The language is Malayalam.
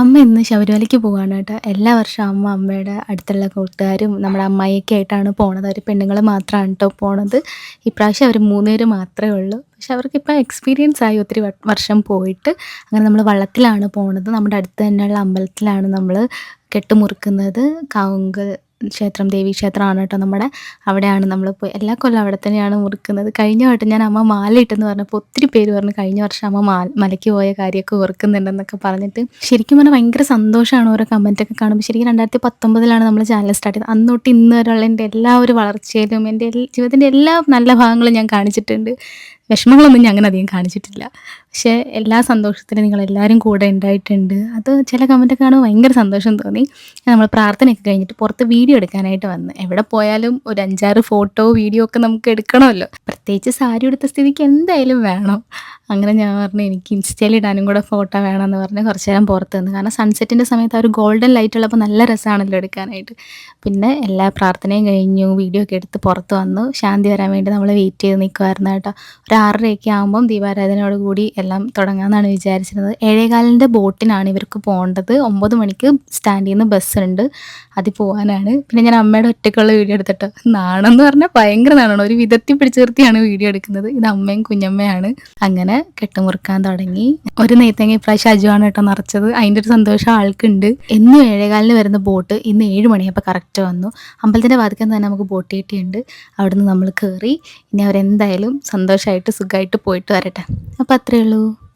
അമ്മ ഇന്ന് ശബരിമലയ്ക്ക് പോവാണ് കേട്ടോ. എല്ലാ വർഷവും അമ്മ അമ്മയുടെ അടുത്തുള്ള കൂട്ടുകാരും നമ്മുടെ അമ്മായിയൊക്കെ ആയിട്ടാണ് പോണത്. അവർ പെണ്ണുങ്ങൾ മാത്രമാണ് കേട്ടോ പോണത്. ഇപ്രാവശ്യം അവർ മൂന്നുപേര് മാത്രമേ ഉള്ളൂ. പക്ഷെ അവർക്ക് അവർക്കിപ്പോൾ എക്സ്പീരിയൻസ് ആയി ഒത്തിരി വർഷം പോയിട്ട് അങ്ങനെ നമ്മൾ വള്ളത്തിലാണ് പോണത്. നമ്മുടെ അടുത്ത് തന്നെയുള്ള അമ്പലത്തിലാണ് നമ്മൾ കെട്ടുമുറുക്കുന്നത്. കാവുങ്കൽ ക്ഷേത്രം ദേവി ക്ഷേത്രമാണ് കേട്ടോ നമ്മുടെ. അവിടെയാണ് നമ്മൾ പോയി. എല്ലാ കൊല്ലം അവിടെ തന്നെയാണ് മുറുക്കുന്നത്. കഴിഞ്ഞ വട്ടം ഞാൻ അമ്മ മാല ഇട്ടെന്ന് പറഞ്ഞപ്പോൾ ഒത്തിരി പേര് പറഞ്ഞു കഴിഞ്ഞ വർഷം അമ്മ മാ മലയ്ക്ക് പോയ കാര്യമൊക്കെ ഓർക്കുന്നുണ്ടെന്നൊക്കെ പറഞ്ഞിട്ട്. ശരിക്കും പറഞ്ഞാൽ ഭയങ്കര സന്തോഷമാണ് ഓരോ കമന്റൊക്കെ കാണുമ്പോൾ. ശരിക്കും രണ്ടായിരത്തി പത്തൊമ്പതിലാണ് നമ്മൾ ചാനൽ സ്റ്റാർട്ട് ചെയ്തത്. അന്നോട്ട് ഇന്ന് വരെയുള്ള എന്റെ എല്ലാ ഒരു വളർച്ചയിലും എന്റെ ജീവിതത്തിന്റെ എല്ലാ നല്ല ഭാഗങ്ങളും ഞാൻ കാണിച്ചിട്ടുണ്ട്. വിഷമങ്ങളൊന്നും ഞാൻ അധികം കാണിച്ചിട്ടില്ല. പക്ഷേ എല്ലാ സന്തോഷത്തിലും നിങ്ങളെല്ലാവരും കൂടെ ഉണ്ടായിട്ടുണ്ട്. അത് ചില കമന്റൊക്കെ കാണുമ്പോൾ ഭയങ്കര സന്തോഷം തോന്നി. നമ്മൾ പ്രാർത്ഥനയൊക്കെ കഴിഞ്ഞിട്ട് പുറത്ത് വീഡിയോ എടുക്കാനായിട്ട് വന്ന്. എവിടെ പോയാലും ഒരു അഞ്ചാറ് ഫോട്ടോ വീഡിയോ ഒക്കെ നമുക്ക് എടുക്കണമല്ലോ. പ്രത്യേകിച്ച് സാരി എടുത്ത സ്ഥിതിക്ക് എന്തായാലും വേണം. അങ്ങനെ ഞാൻ പറഞ്ഞു എനിക്ക് ഇൻസ്റ്റയിൽ ഇടാനും കൂടെ ഫോട്ടോ വേണമെന്ന് പറഞ്ഞ് കുറച്ച് നേരം പുറത്ത് നിന്ന്. കാരണം സൺസെറ്റിന്റെ സമയത്ത് ആ ഒരു ഗോൾഡൻ ലൈറ്റ് ഉള്ളപ്പോൾ നല്ല രസമാണല്ലോ എടുക്കാനായിട്ട്. പിന്നെ എല്ലാ പ്രാർത്ഥനയും കഴിഞ്ഞു വീഡിയോ ഒക്കെ എടുത്ത് പുറത്ത് വന്നു. ശാന്തി വരാൻ വേണ്ടി നമ്മൾ വെയിറ്റ് ചെയ്ത് നിൽക്കുമായിരുന്നു കേട്ടോ. ഒരു ആറരയൊക്കെ ആകുമ്പം ദീപാരാധനയോട് കൂടി എല്ലാം തുടങ്ങാമെന്നാണ് വിചാരിച്ചിരുന്നത്. ഏഴേകാലിന്റെ ബോട്ടിനാണ് ഇവർക്ക് പോകേണ്ടത് ഒമ്പത് മണിക്ക് സ്റ്റാൻഡിൽ നിന്ന് ഉണ്ട് അതിൽ പോകാനാണ് പിന്നെ ഞാൻ അമ്മയുടെ ഒറ്റയ്ക്കുള്ള വീഡിയോ എടുത്തിട്ട് നാണം എന്ന് പറഞ്ഞാൽ ഭയങ്കര നാണമാണ് ഒരു വിധത്തിൽ പിടിച്ചു നിർത്തിയാണ് വീഡിയോ എടുക്കുന്നത്. ഇത് അമ്മയും കുഞ്ഞമ്മയാണ്. അങ്ങനെ കെട്ടുമുറുക്കാൻ തുടങ്ങി. ഒരു നെയ്ത്തങ്ങ ഇപ്രാവശ്യം അജുവാണ് കേട്ടോ നിറച്ചത്. അതിന്റെ ഒരു സന്തോഷം ആൾക്കുണ്ട്. എന്നും ഏഴേകാലിന് വരുന്ന ബോട്ട് ഇന്ന് ഏഴ് മണിയപ്പോൾ കറക്റ്റ് വന്നു. അമ്പലത്തിന്റെ വാതിക്കാൻ തന്നെ നമുക്ക് ബോട്ട് കിട്ടിയുണ്ട്. അവിടുന്ന് നമ്മൾ കയറി. ഇനി അവരെന്തായാലും സന്തോഷമായിട്ട് സുഖമായിട്ട് പോയിട്ട് വരട്ടെ. അപ്പോൾ അത്രയേ ഉള്ളൂ.